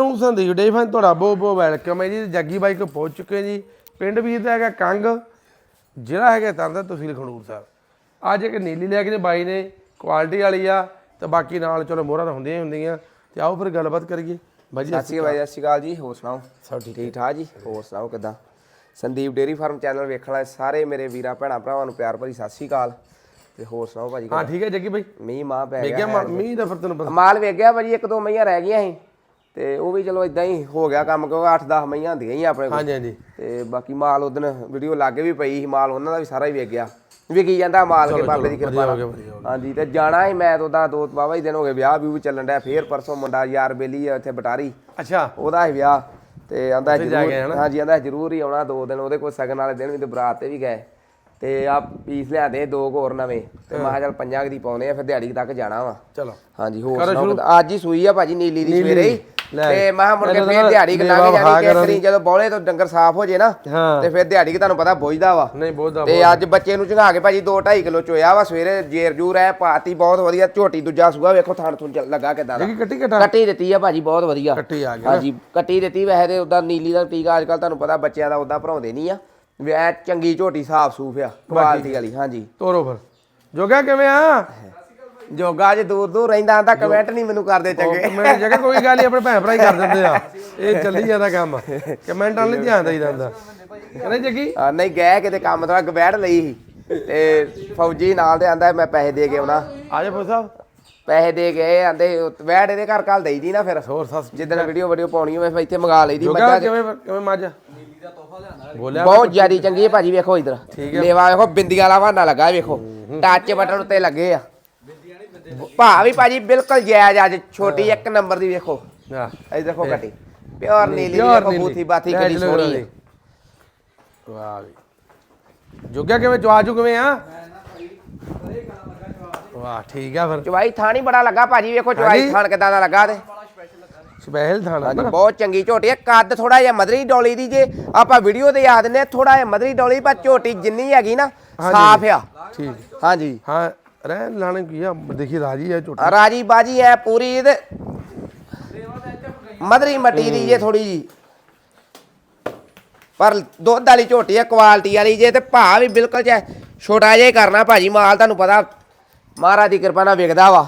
ਨੂੰ ਸੰਦੀਪ ਡੇ ਫਨ ਤੁਹਾਡਾ ਬਹੁਤ ਬਹੁਤ ਵੈਲਕਮ ਹੈ ਜੀ ਜੱਗੀ ਬਾਈ ਕੋ ਪਹੁੰਚ ਚੁੱਕੇ ਜੀ। ਪਿੰਡ ਵੀਰ ਦਾ ਹੈਗਾ ਕੰਗ ਜ਼ਿਲ੍ਹਾ ਹੈਗਾ ਤਰਨਤਾਰਨ ਤਹਿਸੀਲ ਖਡੂਰ ਸਾਹਿਬ। ਅੱਜ ਇੱਕ ਨੀਲੀ ਲੈ ਕੇ ਨੇ ਬਾਈ ਨੇ ਕੁਆਲਿਟੀ ਵਾਲੀ ਆ ਤੇ ਬਾਕੀ ਨਾਲ ਚਲੋ ਮੋਹਰਾਂ ਤਾਂ ਹੁੰਦੀਆਂ ਹੀ ਹੁੰਦੀਆਂ। ਤੇ ਆਓ ਫਿਰ ਗੱਲਬਾਤ ਕਰੀਏ। ਬਾਈ ਜੀ ਸਤਿ ਸ਼੍ਰੀ ਅਕਾਲ ਸਤਿ ਸ਼੍ਰੀ ਅਕਾਲ ਜੀ ਹੋਰ ਸੁਣਾਓ? ਸਭ ਠੀਕ ਠੀਕ ਠਾਕ ਜੀ? ਹੋਰ ਸੁਣਾਓ ਕਿਦਾਂ? ਸੰਦੀਪ ਡੇਰੀ ਫਾਰਮ ਚੈਨਲ ਵੇਖਣ ਵਾਲੇ ਸਾਰੇ ਮੇਰੇ ਵੀਰਾਂ ਭੈਣਾਂ ਭਰਾਵਾਂ ਨੂੰ ਪਿਆਰ ਭਰੀ ਸਤਿ ਸ਼੍ਰੀ ਅਕਾਲ। ਤੇ ਹੋਰ ਸੁਣਾਓ ਭਾਜੀ ਹਾਂ ਠੀਕ ਹੈ ਜੱਗੀ ਬਾਈ। ਮੀਂਹ ਮਾਂ ਪੈ ਗਿਆ ਮਾ- ਮੀਂਹ ਦਾ ਫਿਰ ਤੈਨੂੰ ਪਤਾ। ਮਾਲ ਵੇਖ ਗਿਆ ਭਾਜੀ ਇੱਕ ਦੋ ਮਈਆਂ ਰਹਿ ਗਈਆਂ ਸੀ। ਤੇ ਉਹ ਵੀ ਚਲੋ ਇਦਾਂ ਹੀ ਹੋ ਗਿਆ ਕੰਮ ਕਿਉਂਕਿ 8-10 ਮਈਆਂ ਹੁੰਦੀਆਂ ਹੀ ਆਪਣੇ ਕੋਲ। ਹਾਂਜੀ ਹਾਂਜੀ। ਤੇ ਬਾਕੀ ਮਾਲ ਉਦਨ ਵੀਡੀਓ ਲਾਗੇ ਵੀ ਪਈ ਸੀ ਮਾਲ ਉਹਨਾਂ ਦਾ ਵੀ ਸਾਰਾ ਹੀ ਵੇਖ ਗਿਆ ਵਿਕੀ ਜਾਂਦਾ ਮਾਲ ਕੇ ਬਾਬੇ ਦੀ ਕਿਰਪਾ ਹੋ ਨਾਲ। ਹੋ ਹਾਂਜੀ ਤੇ ਜਾਣਾ ਸੀ ਮੈਂ ਤਾਂ ਉਦਾਂ ਦੋ ਬਾਬਾ ਹੀ ਦਿਨ ਹੋ ਗਏ ਵਿਆਹ ਵੀ ਚੱਲਣ ਡਿਆ ਫੇਰ ਪਰਸੋਂ ਮੁੰਡਾ ਯਾਰ ਬੇਲੀ ਆ ਇੱਥੇ ਬਟਾਰੀ। ਅੱਛਾ। ਉਹਦਾ ਹੀ ਵਿਆਹ ਤੇ ਆਂਦਾ ਜ਼ਰੂਰ? ਹਾਂਜੀ ਆਂਦਾ ਜ਼ਰੂਰ ਹੀ ਆਉਣਾ ਦੋ ਦਿਨ ਉਹਦੇ ਕੋਲ ਸਗਨ ਵਾਲੇ ਦਿਨ ਵੀ ਤੇ ਬਰਾਤ ਤੇ ਵੀ ਗਏ। ਤੇ ਆ ਪੀਸ ਲਿਆਂਦੇ ਦੋ ਹੋਰ ਨਵੇਂ। ਤੇ ਮੈਂ ਕਿਹਾ ਚੱਲ ਪੰਜਾਂ ਦੀ ਪਾਉਨੇ ਆ ਫਿਰ ਦਿਹਾੜੀ ਤੱਕ ਜਾਣਾ ਵਾ। ਚਲੋ। ਹਾਂਜੀ ਹੋਰ ਸੁਣਾਓ? ਅੱਜ ਹੀ ਸੂਈ ਆ ਭਾਜੀ ਨੀਲੀ ਦੀ ਸਵੇਰੇ ਹੀ। ਤੇ ਮੈਂ ਮੁੜ ਕੇ ਫੇਰ ਦਿਹਾੜੀ ਮੇਵਾ ਲੰਘ ਜਾਣੀ ਕਿ ਇਤਰੀ ਜਦੋਂ ਬੌਲੇ ਤੋਂ ਡੰਗਰ ਸਾਫ਼ ਹੋ ਜੇ ਨਾ ਤੇ ਫਿਰ ਦਿਹਾੜੀ ਕਿ ਤੁਹਾਨੂੰ ਪਤਾ ਬੋਝਦਾ ਵਾ। ਨਹੀਂ ਬਹੁਤ ਦਾ ਤੇ ਅੱਜ ਬੱਚੇ ਨੂੰ ਚੰਗਾ ਕੇ ਭਾਜੀ 2 2.5 ਕਿਲੋ ਚੋਇਆ ਵਾ ਸਵੇਰੇ ਜੇਰ ਜੂਰ ਐ ਪਾਤੀ ਬਹੁਤ ਵਧੀਆ ਝੋਟੀ ਦੂਜਾ ਸੂਆ ਵੇਖੋ ਥਣ ਥੁਣ ਲੱਗਾ ਕਿਦਾਂ ਦਾ। ਕੱਟੀ ਕਟਾ ਕੱਟੀ ਦਿੱਤੀ ਆ ਭਾਜੀ ਬਹੁਤ ਵਧੀਆ। ਕੱਟੀ ਆ ਗਿਆ ਹਾਂਜੀ ਕੱਟੀ ਦਿੱਤੀ ਵੈਸੇ ਤੇ ਉਦਾਂ ਨੀਲੀ ਦਾ ਟੀਕਾ ਅੱਜ ਕੱਲ ਤੁਹਾਨੂੰ ਪਤਾ ਬੱਚਿਆਂ ਦਾ ਉਦਾਂ ਭਰਾਉਂਦੇ ਨਹੀਂ ਆ। ਵੈ ਚੰਗੀ ਝੋਟੀ ਸਾਫ਼ ਸੂਫ ਆ ਕੁਆਲਿਟੀ ਵਾਲੀ ਹਾਂਜੀ। ਤੋਰੋ ਫਿਰ। ਜੋਗਾ ਕਿਵੇਂ ਆ? ਜੋਗਾ ਜੇ ਦੂਰ ਦੂਰ ਰਹਿੰਦਾ ਆਂਦਾ ਕਮੈਂਟ ਨਹੀਂ ਮੈਨੂੰ ਕਰਦੇ ਚੰਗੇ। ਮੈਂ ਜਗ੍ਹਾ ਕੋਈ ਗੱਲ ਨਹੀਂ ਆਪਣੇ ਭੈਣ ਭਰਾ ਹੀ ਕਰ ਦਿੰਦੇ ਆ। ਇਹ ਚੱਲੀ ਜਾਂਦਾ ਕੰਮ। ਕਮੈਂਟ ਨਹੀਂ ਧਿਆਨ ਦੇਈਦਾ ਹੁੰਦਾ। ਕਹਿੰਦੇ ਜੱਗੀ। ਨਹੀਂ ਗਏ ਕਿਤੇ ਕੰਮ ਤੋਂ ਗਵੈੜ ਲਈ ਸੀ। ਤੇ ਫੌਜੀ ਨਾਲ ਦੇ ਆਂਦਾ ਮੈਂ ਪੈਸੇ ਦੇ ਕੇ ਆਉਣਾ। ਆ ਜਾ ਫੋ ਸਾਹਿਬ। ਪੈਸੇ ਦੇ ਕੇ ਆਂਦੇ ਵੈੜ ਇਹਦੇ ਘਰ ਕੱਲ ਦੇਈ ਦੀ ਨਾ ਫਿਰ। ਹੋਰ ਸੱਸ। ਜਿੱਦਣ ਵੀਡੀਓ ਵੀਡੀਓ ਪਾਉਣੀ ਹੋਵੇ ਇੱਥੇ ਮੰਗਾ ਲਈਦੀ ਮੱਝਾਂ। ਕਿਵੇਂ ਕਿਵੇਂ ਮੱਝ? ਬਹੁਤ ਜ਼ਿਆਦੀ ਚੰਗੀ ਹੈ ਭਾਜੀ ਵੇਖੋ ਇਧਰ। ਲੇਵਾ ਵੇਖੋ ਬਿੰਦੀਆਂ ਵਾਲਾ ਬਹਾਨਾ ਲੱਗਾ ਵੇਖੋ। ਟੱਚ ਬਟਨ ਉੱਤੇ ਲੱਗੇ ਆ। ਭਾ ਵੀ ਭਾਜੀ ਬਿਲਕੁਲ ਜਾਇਜ਼ ਅੱਜ। ਛੋਟੀ ਇੱਕ ਨੰਬਰ ਦੀ ਵੇਖੋ। ਆ ਇਹ ਦੇਖੋ ਕੱਟੀ ਪਿਓਰ ਨੀਲੀ ਵੇਖੋ। ਬੂਥੀ ਬਾਥੀ ਚਲੋ ਸੋਹਣੀ ਜੀ। ਹੈ। ਵਾਹ ਵੀ ਜੋਗਾ ਕਿਵੇਂ ਜਵਾਜੂ ਕਿਵੇਂ ਆ? ਵਾਹ ਠੀਕ ਆ ਫਿਰ। ਚਵਾਈ ਥਾਣੀ ਬੜਾ ਲੱਗਾ ਭਾਜੀ ਵੇਖੋ। ਚਵਾਈ ਥਾਣ ਕਿਦਾਂ ਦਾ ਲੱਗਾ ਤੇ। ਸਪੈਸ਼ਲ ਥਾਣਾ ਹਾਂਜੀ ਬਹੁਤ ਚੰਗੀ ਝੋਟੀ ਹੈ। ਕੱਦ ਥੋੜਾ ਜਿਹਾ ਮਦਰੀ ਡੋਲੀ ਦੀ ਜੇ ਆਪਾਂ ਵੀਡੀਓ ਤੇ ਯਾਦ ਨੇ ਥੋੜਾ ਜਿਹਾ ਮਦਰੀ ਡੋਲੀ ਪਰ ਝੋਟੀ ਜਿੰਨੀ ਹੈਗੀ ਨਾ ਸਾਫ਼ ਆ। ਠੀਕ। ਹਾਂਜੀ। ਹਾਂ ਰਹਿ ਲਾਣੇ ਕੀ ਆ? ਦੇਖੀ ਰਾਜੀ ਆ ਝੋਟੀ। ਰਾਜੀ ਬਾਜੀ ਹੈ ਪੂਰੀ ਇਹਦੇ। ਮਦਰੀ ਮੱਟੀ ਦੀ ਜੇ ਥੋੜੀ ਜੀ। ਪਰ ਦੁੱਧ ਵਾਲੀ ਝੋਟੀ ਹੈ ਕੁਆਲਿਟੀ ਵਾਲੀ ਜੇ ਤੇ ਭਾ ਵੀ ਬਿਲਕੁਲ ਜੇ ਛੋਟਾ ਜਿਹਾ ਹੀ ਕਰਨਾ ਭਾਜੀ ਮਾਲ ਤੁਹਾਨੂੰ ਪਤਾ ਮਹਾਰਾਜ ਦੀ ਕਿਰਪਾ ਨਾਲ ਵਿਕਦਾ ਵਾ।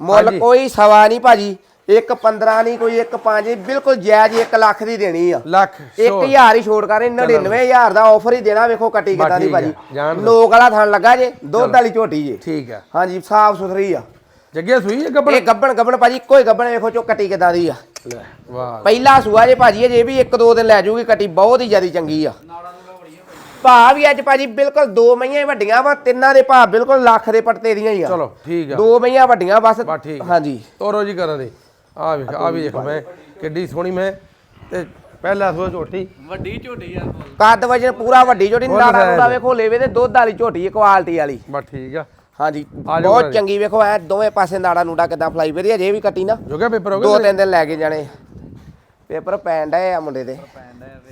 ਮੁੱਲ ਹਾਂਜੀ। ਕੋਈ ਸਵਾ ਨਹੀਂ ਭਾਜੀ ਇੱਕ 15 ਨਹੀਂ ਕੋਈ ਇੱਕ 5 ਬਿਲਕੁਲ ਜਾਇਜ਼ 1 ਲੱਖ ਦੀ ਦੇਣੀ ਆ। ਲੱਖ ਇੱਕ ਹਜ਼ਾਰ ਹੀ ਛੋੜ ਕਰ 99000 ਦਾ ਆਫਰ ਹੀ ਦੇਣਾ ਵੇਖੋ ਕੱਟੀ ਕਿਦਾਂ ਦੀ ਭਾਜੀ। ਲੋਕ ਵਾਲਾ ਥਣ ਲੱਗਾ ਜੇ ਦੁੱਧ ਵਾਲੀ ਝੋਟੀ ਜੇ। ਠੀਕ ਆ। ਹਾਂਜੀ ਸਾਫ਼ ਸੁਥਰੀ ਆ। ਜੱਗੇ ਸੂਈ ਆ ਗੱਬੜ ਇਹ ਗੱਬਣ ਗੱਬਣ ਭਾਜੀ ਹੀ ਗੱਬਣ ਵੇਖੋ ਚੋ ਕੱਟੀ ਕਿਦਾਂ ਦੀ ਆ। ਵਾਹ। ਪਹਿਲਾ ਸੂਆ ਜੇ ਭਾਜੀ ਇਹ ਵੀ ਇੱਕ ਦੋ ਦਿਨ ਲੈ ਜੂਗੀ ਕੱਟੀ ਬਹੁਤ ਹੀ ਜਿਆਦੀ ਚੰਗੀ ਆ। ਭਾ ਵੀ ਅੱਜ ਭਾਜੀ ਬਿਲਕੁਲ ਦੋ ਮਈਆਂ ਹੀ ਵੱਡੀਆਂ ਵਾ ਤਿੰਨਾਂ ਦੇ ਭਾ ਬਿਲਕੁਲ ਲੱਖ ਦੇ ਪੜਤੇ ਦੀਆਂ ਹੀ ਆ। ਚਲੋ ਠੀਕ ਆ। ਦੋ ਮਈਆਂ ਵੱਡੀਆਂ ਬਸ। ਹਾਂਜੀ। ਤੋਰੋ ਜੀ ਕਰਾਂ ਦੀ। ਆ ਵੇਖ ਆ ਵੀ ਦੇਖ ਮੈਂ ਕਿੱਡੀ ਸੋਹਣੀ ਮੈਂ ਤੇ ਪਹਿਲਾ ਸੋ ਝੋਟੀ। ਕੱਦ ਵਜਨ ਪੂਰਾ ਵੱਡੀ ਝੋਟੀ ਨਾੜਾ ਨੂੜਾ। ਵੇਖੋ ਲੇਵੇ ਤੇ ਦੁੱਧ ਵਾਲੀ ਝੋਟੀ ਕੁਆਲਿਟੀ ਵਾਲੀ। ਬਸ ਠੀਕ ਆ। ਹਾਂਜੀ ਆ ਬਹੁਤ। ਚੰਗੀ ਵੇਖੋ ਐ ਦੋਵੇਂ ਪਾਸੇ ਨਾੜਾ ਨੂੜਾ ਕਿਦਾਂ ਫਲਾਈ ਵਧੀਆ ਜੇ ਵੀ ਕੱਟੀ ਨਾ। ਜੋਗਾ ਪੇਪਰ ਹੋ ਦੋ ਗਏ ਤਿੰਨ ਦਿਨ ਲੈ ਕੇ ਜਾਣੇ। ਪੇਪਰ ਪੈਣ ਡਏ ਆ ਮੁੰਡੇ ਦੇ।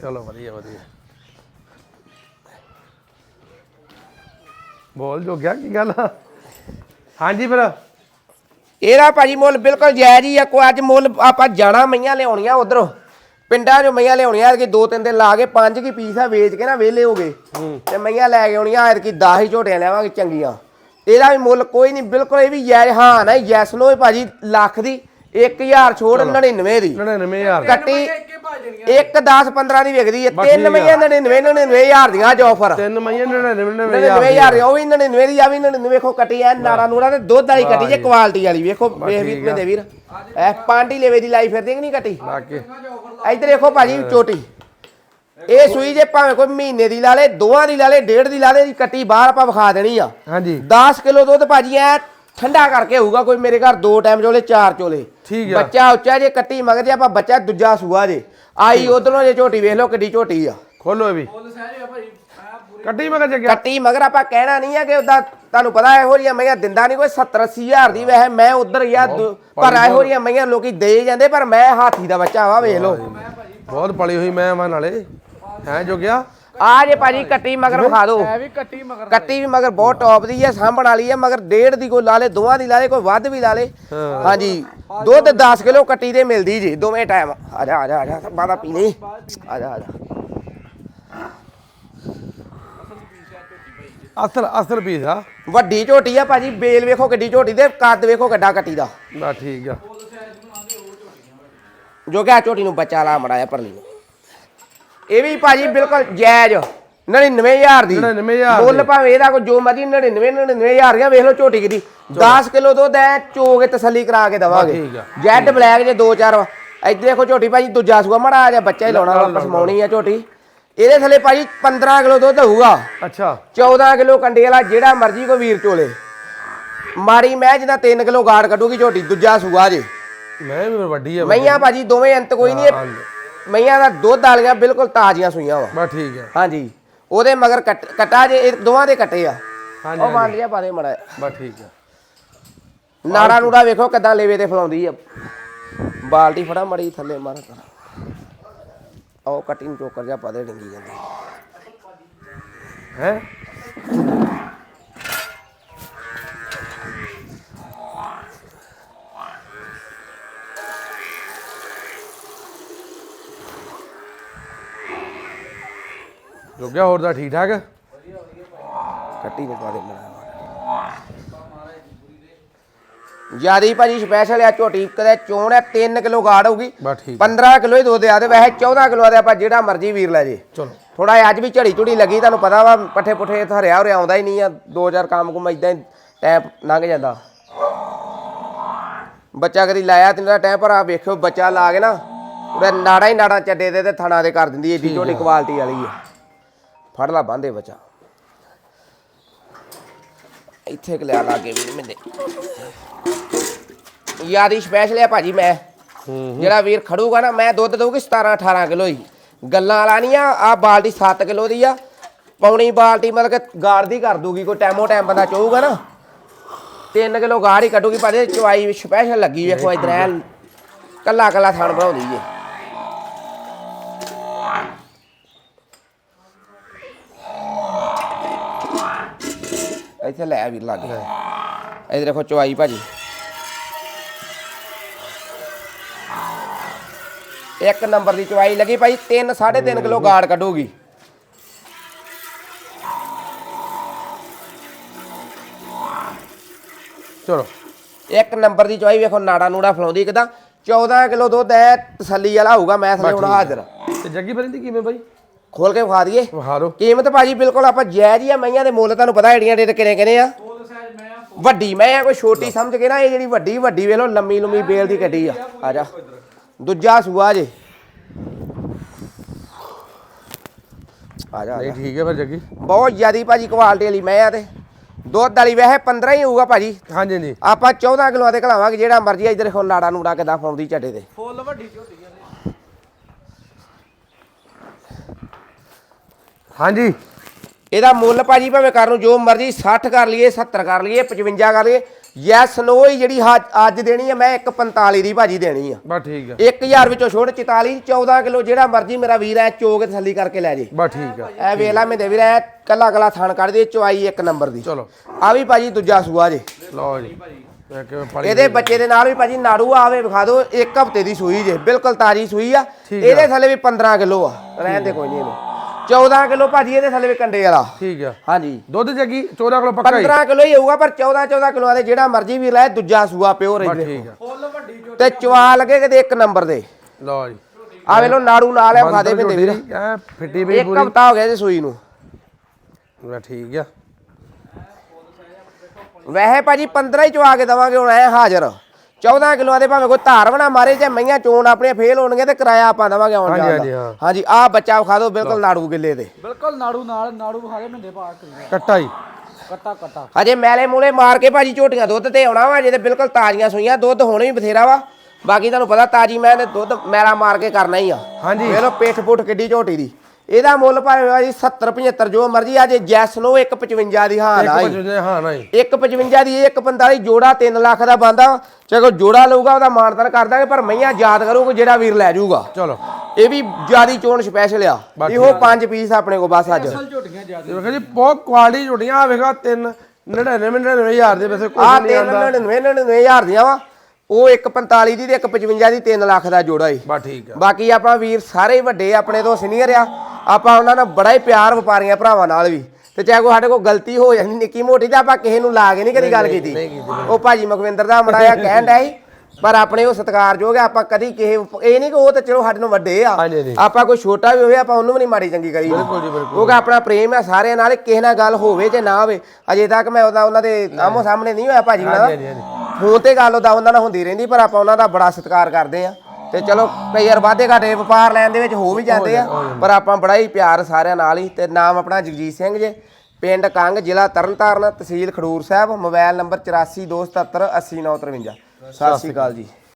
ਚਲੋ ਵਧੀਆ ਵਧੀਆ। ਬੋਲ ਜੋਗਿਆ ਕੀ ਗੱਲ ਆ? ਹਾਂਜੀ ਫਿਰ। ਇਹਦਾ ਭਾਜੀ ਮੁੱਲ ਬਿਲਕੁਲ ਜਾਇਜ਼ ਹੀ ਆ ਕੋਈ ਅੱਜ ਮੁੱਲ ਆਪਾਂ ਜਾਣਾ ਮਈਆਂ ਲਿਆਉਣੀਆਂ ਉਧਰੋਂ। ਪਿੰਡਾਂ 'ਚੋਂ ਮਈਆਂ ਲਿਆਉਣੀਆਂ ਕਿ ਦੋ ਤਿੰਨ ਦਿਨ ਲਾ ਕੇ ਪੰਜ ਕੀ ਪੀਸ ਆ ਵੇਚ ਕੇ ਨਾ ਵਿਹਲੇ ਹੋ ਗਏ। ਤੇ ਮਈਆਂ ਲੈ ਕੇ ਆਉਣੀਆਂ ਐਰ ਕੀ 10 ਹੀ ਝੋਟੀਆਂ ਲੈਵਾਂਗੇ ਚੰਗੀਆਂ। ਇਹਦਾ ਵੀ ਮੁੱਲ ਕੋਈ ਨਹੀਂ ਬਿਲਕੁਲ ਇਹ ਵੀ ਜਾਇਜ਼ ਹਾਂ ਨਾ ਯੈਸ ਨੋ ਭਾਜੀ ਲੱਖ ਦੀ 1000 ਛੋੜ 99 ਦੀ। 99000 ਕੱਟੀ 1 10 15 ਦੀ ਵਿਕਦੀ ਹੈ। ਬਸ ਤਿੰਨ ਠੀਕ ਆ। ਮਈਆਂ 99 99000 ਦੀਆਂ ਅੱਜ ਆਫਰ ਤਿੰਨ ਮਈਆਂ 99000 99000 ਉਹ ਵੀ 99 ਦੀ ਆ ਵੀ 99 ਵੇਖੋ ਕੱਟੀ ਐ ਨਾੜਾ ਨੂੜਾ ਤੇ ਦੁੱਧ ਵਾਲੀ ਕੱਟੀ ਜੇ ਕੁਆਲਿਟੀ ਵਾਲੀ। ਵੇਖੋ ਵੇਖ ਵੀ। ਮੇਰੇ ਵੀਰ। ਐ ਪਾਂਡੀ ਲੇਵੇ ਦੀ ਲਾਈ ਫਿਰਦੀ ਕਿ ਨਹੀਂ ਕੱਟੀ? ਇੱਧਰ ਦੇਖੋ ਭਾਜੀ ਚੋਟੀ। ਇਹ ਸੂਈ ਜੇ ਭਾਵੇਂ ਕੋਈ ਮਹੀਨੇ ਦੀ ਲਾ ਲੇ ਦੋਵਾਂ ਦੀ ਲਾ ਲੇ ਡੇਢ ਦੀ ਲਾ ਲੇ ਦੀ ਕੱਟੀ ਬਾਹਰ ਆਪਾਂ ਵਿਖਾ ਦੇਣੀ ਆ। ਹਾਂਜੀ। 10 ਕਿਲੋ ਦੁੱਧ ਭਾਜੀ ਐ ਠੰਡਾ ਕਰਕੇ ਹੋਊਗਾ ਕੋਈ ਮੇਰੇ ਘਰ ਦੋ ਟਾਈਮ ਚੋਲੇ ਚਾਰ ਚੋਲੇ। ਠੀਕ ਆ। ਬੱਚਾ ਉੱਚਾ ਜੇ ਕੱਟੀ ਮਗਰ ਜੇ ਆਪਾਂ ਬੱਚਾ ਦੂਜਾ ਸੂਆ ਜੇ। ਆਈ ਉਧਰੋਂ ਜੇ ਝੋਟੀ ਵੇਖ ਲਓ ਕਿੱਡੀ ਝੋਟੀ ਆ। ਖੋਲੋ ਇਹ ਵੀ। ਕੱਟੀ ਮਗਰ ਜੱਗਿਆ ਕੱਟੀ ਮਗਰ ਆਪਾਂ ਕਹਿਣਾ ਨਹੀਂ ਆ ਕਿ ਉਹਦਾ ਤੁਹਾਨੂੰ ਪਤਾ ਇਹੋ ਜਿਹੀਆਂ ਮਈਆਂ ਦਿੰਦਾ ਨਹੀਂ ਕੋਈ 70 80 ਹਜ਼ਾਰ ਦੀ ਵੈਸੇ ਮੈਂ ਉਧਰ ਹੀ ਆ ਦੋ- ਪਰ ਇਹੋ ਜਿਹੀਆਂ ਮਈਆਂ ਲੋਕੀ ਦੇ ਜਾਂਦੇ ਪਰ ਮੈਂ ਹਾਥੀ ਦਾ ਬੱਚਾ ਵਾ ਵੇਖ ਲਓ। ਬਹੁਤ ਪਲੀ ਹੋਈ ਮੈਂ ਮਾ ਨਾਲੇ। ਹੈ ਜੋਗਿਆ ਆ ਜੇ ਭਾਜੀ ਕੱਟੀ ਮਗਰ ਵਿਖਾ ਦਿਓ। ਐ ਵੀ ਕੱਟੀ ਮਗਰ ਕੱਟੀ ਵੀ ਮਗਰ ਬਹੁਤ ਟੌਪ ਦੀ ਹੈ ਸਾਂਭਣ ਵਾਲੀ ਹੈ ਮਗਰ ਡੇਢ ਦੀ ਕੋਈ ਲਾ ਲੇ ਦੋਵਾਂ ਦੀ ਲਾ ਲੇ ਕੋਈ ਵੱਧ ਵੀ ਲਾ ਲੇ। ਹਾਂਜੀ ਦੁੱਧ 10 ਕਿਲੋ ਕੱਟੀ ਦੇ ਮਿਲਦੀ ਜੀ ਦੋਵੇਂ ਟਾਈਮ ਆ ਜਾ ਆ ਜਾ ਆ ਜਾ ਬਾਦਾ ਪੀ ਲਈ। ਆ ਜਾ ਆ ਜਾ। ਅਸਲ ਅਸਲ ਪੀਸ ਆ। ਵੱਡੀ ਝੋਟੀ ਆ ਭਾਜੀ ਬੇਲ ਵੇਖੋ ਕਿੱਡੀ ਝੋਟੀ ਦੇ ਕੱਦ ਵੇਖੋ ਕਿੱਡਾ ਕੱਟੀ ਦਾ। ਨਾ ਠੀਕ ਆ। ਜੋ ਕਿ ਆ ਝੋਟੀ ਨੂੰ ਬੱਚਾ ਲਾ ਮੜਾਇਆ ਪਰਲੀ ਨੂੰ। ਇਹ ਵੀ ਭਾਜੀ ਬਿਲਕੁਲ ਜਾਇਜ਼। 99000 ਦੀ। 99,000 ਦੀ। ਮੁੱਲ ਭਾਵੇਂ ਇਹਦਾ ਕੋਈ ਜੋ ਮਰਜ਼ੀ 99 99000 ਦੀਆਂ ਵੇਖ ਲਓ ਝੋਟੀ ਕਿਦੀ 10 ਕਿਲੋ ਦੁੱਧ ਐ ਚੋ ਕੇ ਤਸੱਲੀ ਕਰਾ ਕੇ ਦਵਾਂਗੇ। ਆ। ਜੈਡ ਬਲੈਕ ਜੇ ਦੋ ਚਾਰ ਇੱਧਰ ਦੇਖੋ ਝੋਟੀ ਭਾਜੀ ਦੂਜਾ ਸੂਆ ਮੜਾ ਜਾ ਬੱਚਾ ਹੀ ਲਾਉਣਾ ਵਾਪਸ ਮਾਉਣੀ ਆ ਝੋਟੀ। ਇਹਦੇ ਥੱਲੇ ਭਾਜੀ 15 ਕਿਲੋ ਦੁੱਧ ਹੋਊਗਾ। ਅੱਛਾ। 14 ਕਿਲੋ ਕੰਡੇ ਵਾਲਾ ਜਿਹੜਾ ਮਰਜ਼ੀ ਕੋ ਵੀਰ ਚੋਲੇ ਮਾੜੀ ਮੈਂ ਜਿਹਦਾ 3 ਕਿਲੋ ਗਾੜ ਕੱਢੂਗੀ ਝੋਟੀ ਦੂਜਾ ਸੂਆ ਜੇ। ਮੈਂ ਵੀ ਵੱਡੀ ਆ ਮਈਆਂ ਭਾਜੀ ਦੋਵੇਂ ਅੰਤ ਕੋਈ ਨਹੀਂ। ਮਈਆਂ ਦਾ ਦੁੱਧ ਵਾਲੀਆਂ ਬਿਲਕੁਲ ਤਾਜ਼ੀਆਂ ਸੂਈਆਂ ਵਾ। ਬਸ ਠੀਕ ਆ ਹਾਂਜੀ। ਉਹਦੇ ਮਗਰ ਕੱਟ- ਜੇ ਇਹ ਦੋਵਾਂ ਦੇ ਕੱਟੇ ਆ। ਹਾਂਜੀ ਉਹ ਵੰਡ ਲਿਆ ਪਾਦੇ ਮੜਾ ਬਸ ਠੀਕ ਆ ਨਾੜਾ ਨੂੜਾ ਵੇਖੋ ਕਿਦਾਂ ਲੇਵੇ ਤੇ ਫਲਾਉਂਦੀ ਆ। ਬਾਲਟੀ ਫੜਾ ਮੜੀ ਥੱਲੇ ਮਾਰ ਕਰ ਆਓ ਕੱਟੀ ਨੂੰ ਚੋਕਰ ਜਾ ਪਾਦੇ ਡਿੰਗੀ ਜਾਂਦੀ। ਹੈ? ਜੋਗਿਆ ਹੋਰ ਦਾ ਠੀਕ ਠਾਕ ਕੱਟੀ ਨੂੰ ਪਾਦੇ ਮੜਾ ਜਿਆਦੀ ਭਾਜੀ ਸਪੈਸ਼ਲ ਆ ਝੋਟੀ ਕਦੇ ਚੋਣ ਹੈ 3 ਕਿਲੋ ਗਾੜ ਠੀਕ 15 ਕਿਲੋ ਹੀ ਆ ਤੇ ਵੈਸੇ 14 ਕਿਲੋ ਦੇ ਆਪਾਂ ਜਿਹੜਾ ਮਰਜ਼ੀ ਵੀਰ ਲੈ ਜੇ। ਚਲੋ। ਥੋੜਾ ਅੱਜ ਵੀ ਝੜੀ ਝੁੜੀ ਲੱਗੀ ਤੁਹਾਨੂੰ ਪਤਾ ਵਾ ਪੱਠੇ ਪੁੱਠੇ ਹਰਿਆ ਉਰੇ ਆਉਂਦਾ ਹੀ ਨਹੀਂ ਆ ਦੋ ਚਾਰ ਕੰਮ ਕੁਮ ਇਦਾਂ ਟਾਈਮ ਲੰਘ ਜਾਂਦਾ। ਬੱਚਾ ਕਦੀ ਲਾਇਆ ਤਿੰਨ ਦਾ ਟਾਈਮ ਪਰ ਆ ਵੇਖਿਓ ਬੱਚਾ ਲਾ ਕੇ ਨਾ ਉਹਦੇ ਨਾੜਾ ਹੀ ਨਾੜਾ ਚੱਡੇ ਦੇ ਤੇ ਥਣਾ ਦੇ ਕਰ ਦਿੰਦੀ ਏਡੀ ਝੋਟੀ ਕੁਆਲਿਟੀ ਵਾਲੀ ਆ। ਫੜ ਲਾ ਬਾਂਦੇ ਬੱਚਾ। ਇੱਥੇ ਕਿ ਲਿਆ ਲਾਗੇ ਵੀ ਮਿੰਦੇ ਯਾਦੀ ਸਪੈਸ਼ਲ ਆ ਭਾਜੀ ਮੈਂ। ਜਿਹੜਾ ਵੀਰ ਖੜੂਗਾ ਨਾ, ਮੈਂ ਦੁੱਧ ਦਊਗੀ 17 18 ਕਿਲੋ ਹੀ। ਗੱਲਾਂ ਵਾਲਾ ਨਹੀਂ ਆ ਆ ਬਾਲਟੀ 7 ਕਿਲੋ ਦੀ ਆ। ਪੌਣੀ ਬਾਲਟੀ ਮਤਲਬ ਕਿ ਗਾੜ ਦੀ ਕਰ ਦੂਗੀ ਕੋਈ ਟਾਈਮੋ ਟਾਈਮ ਬੰਦਾ ਚਾਹੂਗਾ ਨਾ। 3 ਕਿਲੋ ਗਾੜ ਹੀ ਕੱਢੂਗੀ ਭਾਜੀ ਚਵਾਈ ਸਪੈਸ਼ਲ ਲੱਗੀ ਵੇਖੋ, ਇਧਰ ਐ ਕੱਲਾ ਕੱਲਾ ਥਣ ਬਣਾਉਂਦੀ ਜੇ ਇੱਥੇ ਲੈ ਵੀਰ ਲੱਗ। ਇਧਰ ਦੇਖੋ ਚਵਾਈ ਭਾਜੀ। ਇੱਕ ਨੰਬਰ ਦੀ ਚਵਾਈ ਲੱਗੀ ਭਾਈ 3 3.5 ਕਿਲੋ ਗਾੜ ਕੱਢੂਗੀ। ਚਲੋ। ਇੱਕ ਨੰਬਰ ਦੀ ਚਵਾਈ ਵੇਖੋ ਨਾੜਾ ਨੂੜਾ ਫਲਾਉਂਦੀ ਕਿਦਾਂ 14 ਕਿਲੋ ਦੁੱਧ ਹੈ ਤਸੱਲੀ ਵਾਲਾ ਹੋਊਗਾ ਮੈਂ ਥਲੇ ਹੁਣ ਹਾਜ਼ਰ। ਤੇ ਜੱਗੀ ਬਰਿੰਦੀ ਕਿਵੇਂ ਬਾਈ? ਖੋਲ ਕੇ ਵਿਖਾ ਦਈਏ। ਵਿਖਾ ਦਿਓ। ਕੀਮਤ ਭਾਜੀ ਬਿਲਕੁਲ ਆਪਾਂ ਜਾਇਜ਼ ਹੀ ਆ ਮਈਆਂ ਦੇ ਮੁੱਲ ਤੁਹਾਨੂੰ ਪਤਾ ਏਡੀਆਂ ਡੇ ਕਿਨੇ ਕਿਨੇ ਆ। ਵੱਡੀ ਮੈਂ ਆ ਕੋਈ ਛੋਟੀ ਸਮਝ ਕੇ ਨਾ ਇਹ ਜਿਹੜੀ ਵੱਡੀ ਵੱਡੀ ਵੇਖ ਲਓ ਲੰਮੀ ਲੰਮੀ ਬੇਲ ਦੀ ਗੱਡੀ ਆ। ਆ ਜਾ। ਦੂਜਾ ਸੂਆ ਜੇ। ਆ ਜਾ ਆ ਨਹੀਂ ਠੀਕ ਹੈ ਫਿਰ ਜੱਗੀ। ਬਹੁਤ ਜ਼ਿਆਦੀ ਭਾਜੀ ਕੁਆਲਿਟੀ ਵਾਲੀ ਮੈਂ ਆ ਤੇ। ਦੁੱਧ ਵਾਲੀ ਵੈਸੇ 15 ਹੀ ਹੋਊਗਾ ਭਾਜੀ। ਹਾਂਜੀ ਜੀ ਆਪਾਂ 14 ਕਿਲੋ ਦੇ ਘਲਾਵਾਂਗੇ ਜਿਹੜਾ ਮਰਜ਼ੀ ਇਧਰ ਦੇਖੋ ਨਾੜਾ ਨੂੜਾ ਕਿਦਾਂ ਫਾਉਂਦੀ ਝੱਡੇ ਤੇ। ਫੁੱਲ ਵੱਡੀ ਝੋਟੀ ਆ ਹਾਂਜੀ। ਇਹਦਾ ਮੁੱਲ ਭਾਜੀ ਭਾਵੇਂ ਕਰ ਨੂੰ ਜੋ ਮਰਜ਼ੀ 60 ਕਰ ਲਈਏ 70 ਕਰ ਲਈਏ 55 ਕਰ ਲਈਏ ਯੈਸ ਨੋ ਹੀ ਜਿਹੜੀ ਅੱਜ ਦੇਣੀ ਹੈ ਮੈਂ 145 ਦੀ ਭਾਜੀ ਦੇਣੀ ਆ। ਬਸ ਠੀਕ ਆ। 1000 ਵਿੱਚੋਂ ਛੋੜ 44 14 ਕਿਲੋ ਜਿਹੜਾ ਮਰਜ਼ੀ ਮੇਰਾ ਵੀਰ ਐ ਚੋ ਕੇ ਤਸੱਲੀ ਕਰਕੇ ਲੈ ਜੇ। ਬਸ ਠੀਕ ਆ। ਐ ਵੇਲਾ ਮੈਂ ਦੇ ਵੀਰ ਐ ਕੱਲਾ ਕੱਲਾ ਥਣ ਕੱਢ ਦੇ ਚਵਾਈ ਇੱਕ ਨੰਬਰ ਦੀ। ਚਲੋ। ਆ ਵੀ ਭਾਜੀ ਦੂਜਾ ਸੂਆ ਜੇ। ਲਓ ਜੀ। ਇਹਦੇ ਬੱਚੇ ਦੇ ਨਾਲ ਵੀ ਭਾਜੀ ਨਾੜੂ ਆਵੇ ਵਿਖਾ ਦਿਓ ਇੱਕ ਹਫ਼ਤੇ ਦੀ ਸੂਈ ਜੇ ਬਿਲਕੁਲ ਤਾਜੀ ਸੂਈ ਆ। ਇਹਦੇ ਥੱਲੇ ਵੀ 15 ਕਿਲੋ ਆ ਰਹਿਣ ਦੇ ਕੋਈ ਨਹੀਂ ਇਹਨੂੰ। 14 ਕਿਲੋ ਭਾਜੀ ਇਹਦੇ ਥੱਲੇ ਵੀ ਕੰਡੇ ਵਾਲਾ। ਠੀਕ ਆ। ਹਾਂਜੀ। ਦੁੱਧ ਜੱਗੀ 14 ਕਿਲੋ ਪੱਕਾ ਹੀ। 15 ਕਿਲੋ ਹੀ ਹੋਊਗਾ ਪਰ 14 14 ਕਿਲੋ ਦੇ ਜਿਹੜਾ ਮਰਜ਼ੀ ਵੀ ਲੈ ਦੂਜਾ ਸੂਆ ਪਿਓ ਬਸ ਰਹੀ ਠੀਕ ਆ। ਫੁੱਲ ਵੱਡੀ ਝੋਟੀ ਤੇ ਚਵਾ ਲੱਗੇ ਕਿਤੇ ਇੱਕ ਨੰਬਰ ਦੇ। ਲਓ ਜੀ। ਆ ਵੇਲੋ ਨਾੜੂ ਨਾਲ ਦੇ ਬਿੰਦੇ ਵੀਰ। ਝੋਟੀ ਐਂ ਫਿੱਟੀ ਵੀ ਇੱਕ ਪੂਰੀ। ਹਫਤਾ ਹੋ ਗਿਆ ਜੀ ਸੂਈ ਨੂੰ। ਬਸ ਠੀਕ ਆ। ਵੈਸੇ ਭਾਜੀ 15 ਹੀ ਚਵਾ ਕੇ ਦਵਾਂਗੇ ਹੁਣ ਐ ਹਾਜ਼ਰ। 14 ਕਿਲੋ ਦੇ ਭਾਵੇਂ ਕੋਈ ਧਾਰ ਬਣਾ ਮਾਰੇ ਜਾਂ ਮਈਆਂ ਚੋਣ ਆਪਣੀਆਂ ਫੇਲ ਹੋਣਗੇ ਤੇ ਕਿਰਾਇਆ ਆਪਾਂ ਦਵਾਂਗੇ ਆਉਣ ਜਾਣ ਹਾਂਜੀ, ਦਾ। ਹਾਂ। ਹਾਂਜੀ ਆ ਬੱਚਾ ਵਿਖਾ ਦਿਓ ਬਿਲਕੁਲ ਨਾੜੂ ਗਿੱਲੇ ਦੇ। ਬਿਲਕੁਲ ਨਾੜੂ ਨਾਲ ਨਾੜੂ ਵਿਖਾ ਕੇ ਮਿੰਦੇ ਪਾ ਕਰੀ ਕੱਟਾ ਹੀ ਕੱਟਾ ਕੱਟਾ। ਹਜੇ ਮੈਲੇ ਮੂਲੇ ਮਾਰ ਕੇ ਭਾਜੀ ਝੋਟੀਆਂ ਦੁੱਧ ਤੇ ਆਉਣਾ ਵਾ ਜੇ ਤੇ ਬਿਲਕੁਲ ਤਾਜ਼ੀਆਂ ਸੂਈਆਂ ਦੁੱਧ ਹੁਣ ਵੀ ਬਥੇਰਾ ਵਾ। ਬਾਕੀ ਤੁਹਾਨੂੰ ਪਤਾ ਤਾਜੀ ਮੈਂ ਤੇ ਦੁੱਧ ਮੈਲਾ ਮਾਰ ਕੇ ਕਰਨਾ ਹੀ ਆ। ਹਾਂਜੀ। ਵੇਖ ਲਓ ਪਿੱਠ ਪੁੱਠ ਕਿੱਡੀ ਝੋਟੀ ਦੀ। ਇਹਦਾ ਮੁੱਲ ਭਾਵੇਂ ਭਾਜੀ 70 75 ਜੋ ਮਰਜ਼ੀ ਆ ਜੇ ਜੈਸ ਨੋ 155 ਦੀ ਹਾਂ ਇੱਕ ਲਾਈ ਵਜੇ ਹਾਂ ਨਹੀਂ 155 ਦੀ 145 ਜੋੜਾ 3 ਲੱਖ ਦਾ ਬੰਦਾ। ਚਾਹੇ ਕੋਈ ਜੋੜਾ ਲਊਗਾ ਉਹਦਾ ਮਾਨਤਨ ਕਰ ਦਾਂਗੇ ਪਰ ਮਈਆਂ ਯਾਦ ਕਰੂਗਾ ਜਿਹੜਾ ਵੀਰ ਲੈ ਜਾਊਗਾ। ਚਲੋ। ਇਹ ਵੀ ਜਿਆਦੀ ਚੋਣ ਸਪੈਸ਼ਲ ਆ। ਇਹੋ ਪੰਜ ਪੀਸ ਆਪਣੇ ਕੋਲ ਬਸ ਅੱਜ। ਅਸਲ ਝੋਟੀਆਂ ਜ਼ਿਆਦਾ ਇਹ ਵੇਖੋ ਜੀ ਬਹੁਤ ਕੁਆਲਿਟੀ ਝੋਟੀਆਂ ਆ ਵੇਖੋ ਤਿੰਨ 99 99000 ਦੇ ਵੈਸੇ ਕੁਝ ਆ ਨਹੀਂ ਤਿੰਨ ਆਉਂਦਾ। 99 99000 ਦੀਆਂ ਵਾ। ਉਹ ਇੱਕ 45 ਦੀ ਤੇ ਇੱਕ 55 ਦੀ 3 ਲੱਖ ਦਾ ਜੋੜਾ ਈ ਬਸ ਠੀਕ ਆ। ਬਾਕੀ ਆਪਾਂ ਵੀਰ ਸਾਰੇ ਹੀ ਵੱਡੇ ਆਪਣੇ ਤੋਂ ਸੀਨੀਅਰ ਆ। ਆਪਾਂ ਉਹਨਾਂ ਨਾਲ ਬੜਾ ਹੀ ਪਿਆਰ ਵਪਾਰੀਆਂ ਭਰਾਵਾਂ ਨਾਲ ਵੀ ਤੇ ਚਾਹੇ ਕੋਈ ਸਾਡੇ ਕੋਲ ਗਲਤੀ ਹੋ ਜਾਂਦੀ ਨਿੱਕੀ ਮੋਟੀ ਤਾਂ ਆਪਾਂ ਕਿਸੇ ਨੂੰ ਲਾ ਕੇ ਨਹੀਂ ਕਦੀ ਗੱਲ ਕੀਤੀ ਉਹ ਭਾਜੀ ਮਖਵਿੰਦਰ ਦਾ ਮੜਾਇਆ ਕਹਿਣ ਡਿਆ ਸੀ ਪਰ ਆਪਣੇ ਉਹ ਸਤਿਕਾਰਯੋਗ ਆ ਆਪਾਂ ਕਦੀ ਕਿਸੇ ਇਹ ਨਹੀਂ ਕਿ ਉਹ ਤਾਂ ਚਲੋ ਸਾਡੇ ਨੂੰ ਵੱਡੇ ਆ ਹਾਂਜੀ, ਹਾਂਜੀ। ਆਪਾਂ ਕੋਈ ਛੋਟਾ ਵੀ ਹੋਵੇ ਆਪਾਂ ਉਹਨੂੰ ਵੀ ਨਹੀਂ ਮਾੜੀ ਚੰਗੀ ਕਰੀ ਬਿਲਕੁਲ ਜੀ, ਬਿਲਕੁਲ। ਕਿਉਂਕਿ ਆਪਣਾ ਪ੍ਰੇਮ ਆ ਸਾਰਿਆਂ ਨਾਲ ਕਿਸੇ ਨਾਲ ਗੱਲ ਹੋਵੇ ਜਾਂ ਨਾ ਹੋਵੇ ਅਜੇ ਤੱਕ ਮੈਂ ਉਹਦਾ ਉਹਨਾਂ ਦੇ ਆਮੋ ਸਾਹਮਣੇ ਨਹੀਂ ਹੋਇਆ ਭਾਜੀ ਨਾਲ ਹਾਂਜੀ, ਹਾਂਜੀ। ਫੋਨ ਤੇ ਗੱਲ ਉਹਦਾ ਉਹਨਾਂ ਨਾਲ ਹੁੰਦੀ ਰਹਿੰਦੀ ਪਰ ਆਪਾਂ ਉਹਨਾਂ ਦਾ ਬੜਾ ਸਤਿਕਾਰ ਕਰਦੇ ਆ ਤੇ ਚਲੋ ਕਈ ਵਾਰ ਵਾਧੇ ਘਾਟੇ ਵਪਾਰ ਲੈਣ ਦੇ ਵਿੱਚ ਹੋ ਵੀ ਜਾਂਦੇ ਆ ਪਰ ਆਪਾਂ ਬੜਾ ਹੀ ਪਿਆਰ ਸਾਰਿਆਂ ਨਾਲ ਹੀ ਤੇ ਨਾਮ ਆਪਣਾ ਜਗਜੀਤ ਸਿੰਘ ਜੇ ਪਿੰਡ ਕੰਗ ਜ਼ਿਲ੍ਹਾ ਤਰਨਤਾਰਨ ਤਹਿਸੀਲ ਖਡੂਰ ਸਾਹਿਬ ਮੋਬਾਈਲ ਨੰਬਰ 8427780953 ਸਤਿ ਸ਼੍ਰੀ ਅਕਾਲ ਜੀ।